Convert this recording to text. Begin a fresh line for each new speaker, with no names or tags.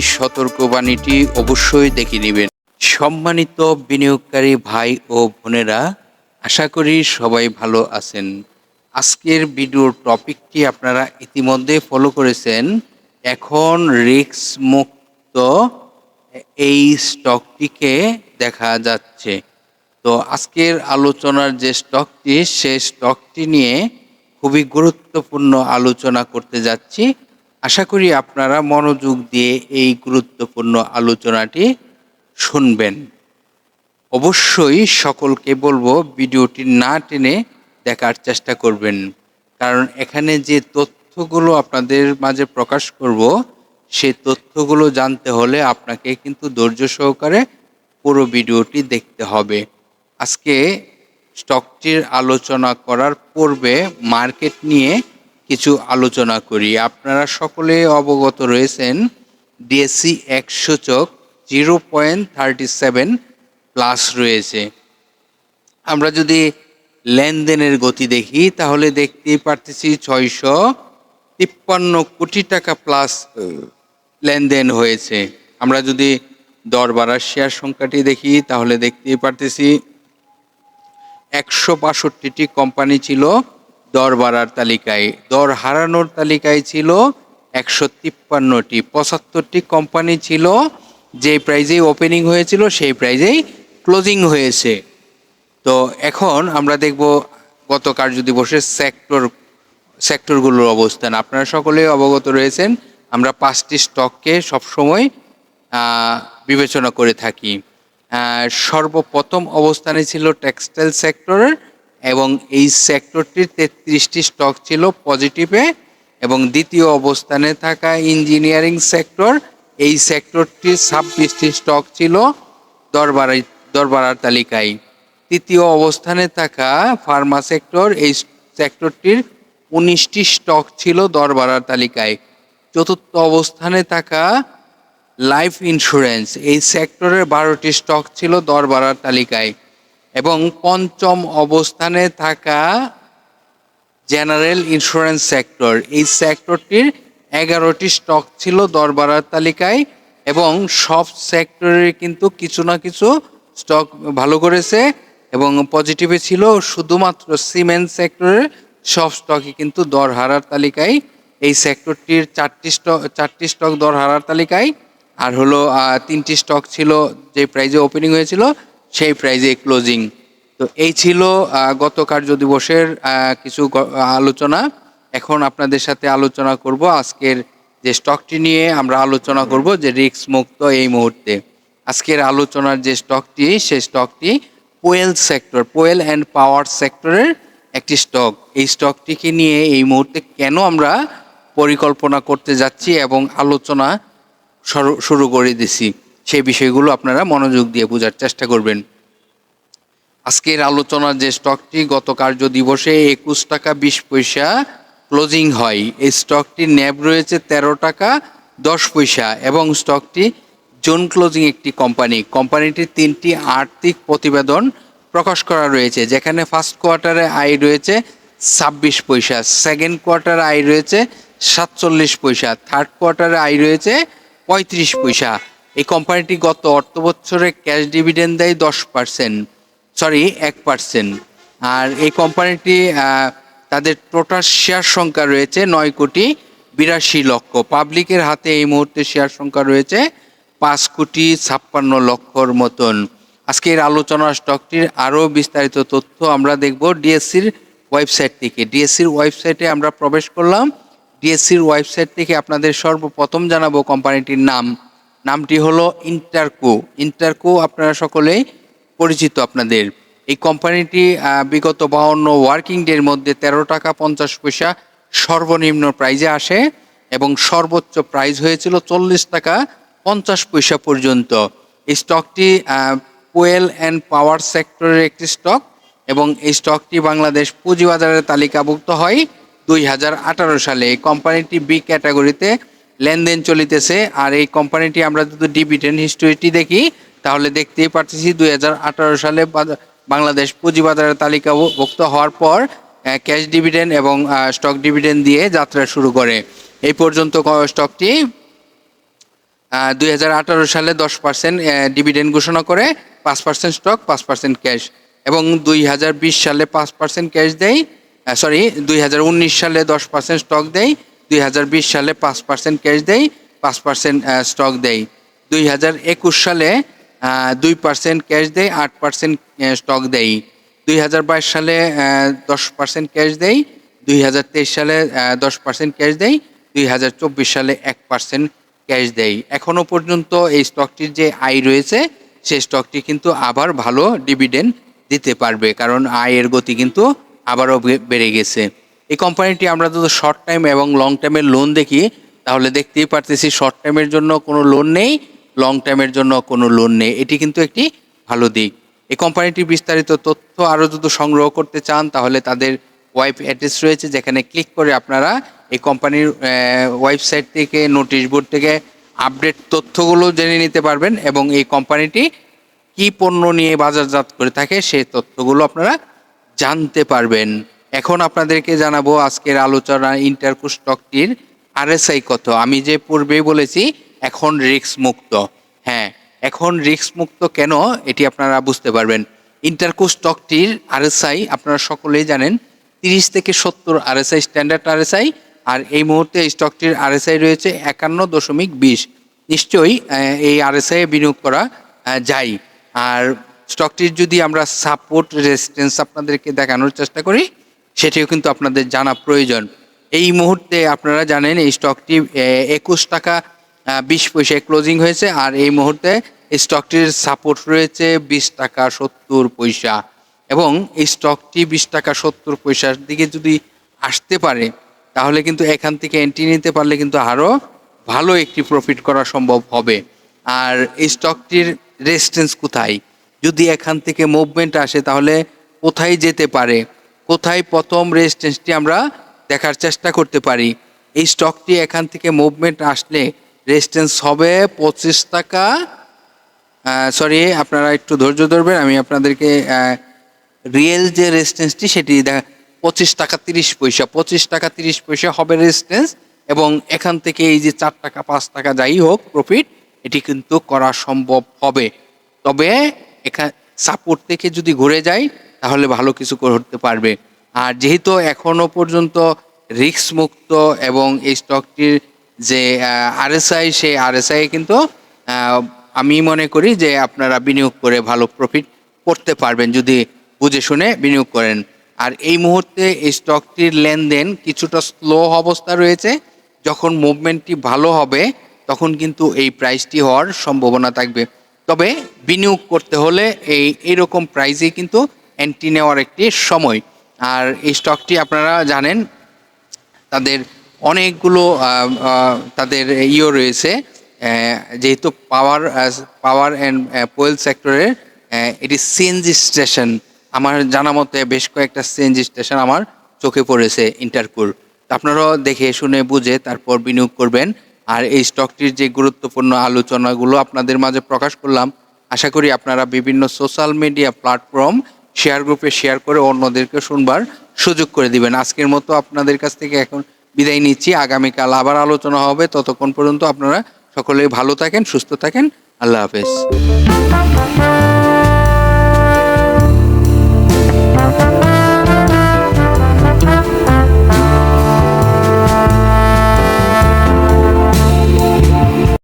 সতর্কবাণীটি অবশ্যই দেখে নেবেন। সম্মানিত বিনিয়োগকারী ভাই ও বোনেরা, আশা করি সবাই ভালো আছেন। আজকের ভিডিওর টপিকটি আপনারা ইতিমধ্যে ফলো করেছেন। এখন রিস্ক মুক্ত এই স্টকটিকে দেখা যাচ্ছে। তো আজকের আলোচনার যে স্টকটি, সে স্টকটি নিয়ে খুবই গুরুত্বপূর্ণ আলোচনা করতে যাচ্ছি। আশা করি আপনারা মনোযোগ দিয়ে এই গুরুত্বপূর্ণ আলোচনাটি শুনবেন। অবশ্যই সকলকে বলব, ভিডিওটি না টেনে দেখার চেষ্টা করবেন। কারণ এখানে যে তথ্যগুলো আপনাদের মাঝে প্রকাশ করব সেই তথ্যগুলো জানতে হলে আপনাকে কিন্তু ধৈর্য সহকারে পুরো ভিডিওটি দেখতে হবে। আজকে স্টকটির আলোচনা করার পূর্বে মার্কেট নিয়ে কিছু আলোচনা করি। আপনারা সকলে অবগত রয়েছেন ডিএসসি এক সূচক zero point thirty seven plus রয়েছে। আমরা যদি লেনদেনের গতি দেখি, তাহলে দেখতেই পারতেছি ছয়শো তিপ্পান্ন কোটি টাকা প্লাস লেনদেন হয়েছে। আমরা যদি দর বাড়ার শেয়ার সংখ্যাটি দেখি, তাহলে দেখতেই পারতেছি একশো বাষট্টিটি কোম্পানি ছিল। দর বাড়ার তালিকায়, দর হারানোর তালিকায় ছিল একশো তিপ্পান্নটি, পঁচাত্তরটি কোম্পানি ছিল যে প্রাইজেই ওপেনিং হয়েছিল, সেই প্রাইজেই ক্লোজিং হয়েছে। তো এখন আমরা দেখব গত কার্য দিবসের সেক্টর সেক্টরগুলোর অবস্থান। আপনারা সকলে অবগত রয়েছেন, আমরা পাঁচটি স্টককে সবসময় বিবেচনা করে থাকি। সর্বপ্রথম অবস্থানে ছিল টেক্সটাইল সেক্টরের এবং এই সেক্টরটির তেত্রিশটি স্টক ছিল পজিটিভে এবং দ্বিতীয় অবস্থানে থাকা ইঞ্জিনিয়ারিং সেক্টর এই সেক্টরটির ছাব্বিশটি স্টক ছিল দরবারাই দরবারার তালিকায়। তৃতীয় অবস্থানে থাকা ফার্মা সেক্টর এই সেক্টরটির উনিশটি স্টক ছিল দরবারার তালিকায়। চতুর্থ অবস্থানে থাকা লাইফ ইন্স্যুরেন্স এই সেক্টরের বারোটি স্টক ছিল দর বাড়ার তালিকায়। এবং পঞ্চম অবস্থানে থাকা জেনারেল ইন্স্যুরেন্স সেক্টর। এই সেক্টরটির এগারোটি স্টক ছিল দরবারার তালিকায় এবং সব সেক্টরের কিন্তু কিছু না কিছু স্টক ভালো করেছে এবং পজিটিভে ছিল শুধুমাত্র সিমেন্ট সেক্টরের সব স্টকই কিন্তু দর হারার তালিকায়। এই সেক্টরটির চারটি স্টক চারটি স্টক দর হারার তালিকায়। আর হলো তিনটি স্টক ছিল যে প্রাইজে ওপেনিং হয়েছিল সেই প্রাইজে ক্লোজিং তো এই ছিল গত কার্য দিবসের কিছু আলোচনা। এখন আপনাদের সাথে আলোচনা করব আজকের যে স্টকটি নিয়ে আমরা আলোচনা করব, যে রিস্ক মুক্ত এই মুহূর্তে। আজকের আলোচনার যে স্টকটি সেই স্টকটি পোয়েল সেক্টর পোয়েল অ্যান্ড পাওয়ার সেক্টরের একটি স্টক এই স্টকটিকে নিয়ে এই মুহূর্তে কেন আমরা পরিকল্পনা করতে যাচ্ছি এবং আলোচনা শুরু করে দিছি? সেই বিষয়গুলো আপনারা মনোযোগ দিয়ে বোঝার চেষ্টা করবেন। আজকের আলোচনার যে স্টকটি, গত কার্য দিবসে একুশ টাকা বিশ পয়সা ক্লোজিং হয়। এই স্টকটির ন্যাব রয়েছে তেরো টাকা দশ পয়সা এবং স্টকটি জোন ক্লোজিং একটি কোম্পানি। কোম্পানিটির তিনটি আর্থিক প্রতিবেদন প্রকাশ করা রয়েছে, যেখানে ফার্স্ট কোয়ার্টারে আয় রয়েছে ছাব্বিশ পয়সা, সেকেন্ড কোয়ার্টারে আয় রয়েছে সাতচল্লিশ পয়সা, থার্ড কোয়ার্টারে আয় রয়েছে পঁয়ত্রিশ পয়সা। এই কোম্পানিটি গত অর্থ বছরে ক্যাশ ডিভিডেন্ড দেয় দশ পার্সেন্ট সরি এক পার্সেন্ট আর এই কোম্পানিটি তাদের টোটাল শেয়ার সংখ্যা রয়েছে নয় কোটি বিরাশি লক্ষ। পাবলিকের হাতে এই মুহূর্তে শেয়ার সংখ্যা রয়েছে পাঁচ কোটি ছাপ্পান্ন লক্ষর মতন। আজকের আলোচনা স্টকটির আরও বিস্তারিত তথ্য আমরা দেখব ডিএসসির ওয়েবসাইট থেকে। ডিএসসির ওয়েবসাইটে আমরা প্রবেশ করলাম। ডিএসসির ওয়েবসাইট থেকে আপনাদের সর্বপ্রথম জানাব কোম্পানিটির নাম। নামটি হলো ইন্টারকো ইন্টারকো আপনারা সকলেই পরিচিত আপনাদের। এই কোম্পানিটি বিগত বাহান্ন ওয়ার্কিং ডের মধ্যে তেরো টাকা পঞ্চাশ পয়সা সর্বনিম্ন প্রাইজে আসে এবং সর্বোচ্চ প্রাইজ হয়েছিল চল্লিশ টাকা পঞ্চাশ পয়সা পর্যন্ত। এই স্টকটি পোয়েল অ্যান্ড পাওয়ার সেক্টরের একটি স্টক এবং এই স্টকটি বাংলাদেশ পুঁজিবাজারের তালিকাভুক্ত হয় দুই হাজার আঠারো সালে। এই কোম্পানিটি বি ক্যাটাগরিতে লেনদেন চলিতেছে, আর এই কোম্পানিটি আমরা যদি ডিভিডেন্ড হিস্টোরিটি দেখি, তাহলে দেখতেই পারতেছি দুই হাজার আঠারো সালে বাংলাদেশ পুঁজিবাজারের তালিকাভুক্ত হওয়ার পর ক্যাশ ডিভিডেন্ড এবং স্টক ডিভিডেন্ড দিয়ে যাত্রা শুরু করে। এই পর্যন্ত স্টকটি দুই হাজার আঠারো সালে দশ পার্সেন্ট ডিভিডেন্ড ঘোষণা করে, পাঁচ পার্সেন্ট স্টক পাঁচ পার্সেন্ট ক্যাশ এবং দুই হাজার বিশ সালে পাঁচ পার্সেন্ট ক্যাশ দেয় সরি দুই হাজার উনিশ সালে দশ পার্সেন্ট স্টক দেয় দুই হাজার বিশ সালে পাঁচ পার্সেন্ট ক্যাশ দেয় পাঁচ পার্সেন্ট স্টক দেয় দুই। হাজার একুশ সালে দুই পার্সেন্ট ক্যাশ দেয় আট পার্সেন্ট স্টক দেয় দুই। হাজার বাইশ সালে দশ পার্সেন্ট ক্যাশ দেয় দুই হাজার তেইশ সালে দশ পার্সেন্ট ক্যাশ দেয় দুই হাজার চব্বিশ সালে, এক পার্সেন্ট ক্যাশ দেয় এখনও পর্যন্ত এই স্টকটির যে আয় রয়েছে, সেই স্টকটি কিন্তু আবার ভালো ডিভিডেন্ড দিতে পারবে, কারণ আয়ের গতি কিন্তু আবারও বেড়ে গেছে। এই কোম্পানিটি আমরা যদি শর্ট টাইম এবং লং টাইমের লোন দেখি, তাহলে দেখতেই পারতেছি শর্ট টাইমের জন্য কোনো লোন নেই লং টাইমের জন্য কোনো লোন নেই। এটি কিন্তু একটি ভালো দিক। এই কোম্পানিটির বিস্তারিত তথ্য আরও যদি সংগ্রহ করতে চান, তাহলে তাদের ওয়েব অ্যাড্রেস রয়েছে, যেখানে ক্লিক করে আপনারা এই কোম্পানির ওয়েবসাইট থেকে নোটিশ বোর্ড থেকে আপডেট তথ্যগুলো জেনে নিতে পারবেন এবং এই কোম্পানিটি কি পণ্য নিয়ে বাজারজাত করে থাকে, সেই তথ্যগুলো আপনারা জানতে পারবেন। এখন আপনাদেরকে জানাব আজকের আলোচনা ইন্টারকো স্টকটির আরএসআই কত। আমি যে পূর্বেই বলেছি, এখন রিস্ক মুক্ত হ্যাঁ এখন রিস্ক মুক্ত কেন এটি আপনারা বুঝতে পারবেন। ইন্টারকো স্টকটির আরএসআই আপনারা সকলেই জানেন, তিরিশ থেকে সত্তর আরএসআই, স্ট্যান্ডার্ড আরএসআই, আর এই মুহূর্তে স্টকটির আরএসআই রয়েছে একান্ন দশমিক বিশ। নিশ্চয়ই এই আরএসআই বিনিয়োগ করা যায়। আর স্টকটির যদি আমরা সাপোর্ট রেজিস্ট্যান্স আপনাদেরকে দেখানোর চেষ্টা করি সেটিও কিন্তু আপনাদের জানা প্রয়োজন। এই মুহূর্তে আপনারা জানেন এই স্টকটি একুশ টাকা বিশ পয়সায় ক্লোজিং হয়েছে আর এই মুহূর্তে স্টকটির সাপোর্ট রয়েছে বিশ টাকা সত্তর পয়সা। এবং এই স্টকটি বিশ টাকা সত্তর পয়সার দিকে যদি আসতে পারে, তাহলে কিন্তু এখান থেকে এন্ট্রি নিতে পারলে কিন্তু আরও ভালো একটি প্রফিট করা সম্ভব হবে। আর এই স্টকটির রেজিস্ট্যান্স কোথায়? যদি এখান থেকে মুভমেন্ট আসে, তাহলে কোথায় যেতে পারে? কোথায় প্রথম রেজিস্ট্যান্সটি আমরা দেখার চেষ্টা করতে পারি। এই স্টকটি এখান থেকে মুভমেন্ট আসলে রেজিস্ট্যান্স হবে পঁচিশ টাকা। সরি আপনারা একটু ধৈর্য ধরবেন, আমি আপনাদেরকে রিয়েল যে রেজিস্ট্যান্সটি সেটি দেখা, পঁচিশ টাকা তিরিশ পয়সা, পঁচিশ টাকা তিরিশ পয়সা হবে রেজিস্ট্যান্স এবং এখান থেকে এই যে চার টাকা, পাঁচ টাকা যাই হোক প্রফিট এটি কিন্তু করা সম্ভব হবে। তবে এখানে সাপোর্ট থেকে যদি ঘুরে যায় তাহলে ভালো কিছু করতে পারবে। আর যেহেতু এখনও পর্যন্ত রিস্ক মুক্ত এবং এই স্টকটির যে আরএসআই সেই আরএসআই কিন্তু আমি মনে করি যে আপনারা বিনিয়োগ করে ভালো প্রফিট করতে পারবেন যদি বুঝে শুনে বিনিয়োগ করেন। আর এই মুহূর্তে এই স্টকটির লেনদেন কিছুটা স্লো অবস্থা রয়েছে। যখন মুভমেন্টটি ভালো হবে, তখন কিন্তু এই প্রাইসটি হওয়ার সম্ভাবনা থাকবে। তবে বিনিয়োগ করতে হলে এই এরকম প্রাইসে কিন্তু এন্ট্রি নেওয়ার একটি সময়। আর এই স্টকটি আপনারা জানেন, তাদের অনেকগুলো তাদের ইও রয়েছে। যেহেতু পাওয়ার পাওয়ার অ্যান্ড পোয়েল সেক্টরের এটি সিএনজি স্টেশন আমার জানা মতে বেশ কয়েকটা সিএনজি স্টেশন আমার চোখে পড়েছে ইন্টারকুর আপনারাও দেখে শুনে বুঝে তারপর বিনিয়োগ করবেন। আর এই স্টকটির যে গুরুত্বপূর্ণ আলোচনাগুলো আপনাদের মাঝে প্রকাশ করলাম, আশা করি আপনারা বিভিন্ন সোশ্যাল মিডিয়া প্ল্যাটফর্ম শেয়ার গ্রুপে শেয়ার করে অন্যদেরকে শুনবার সুযোগ করে দিবেন। আজকের মতো আপনাদের কাছ থেকে এখন বিদায় নিচ্ছি। আগামীকাল আবার আলোচনা হবে। ততক্ষণ পর্যন্ত আপনারা সকলেই ভালো থাকেন, সুস্থ থাকেন। আল্লাহ হাফেজ।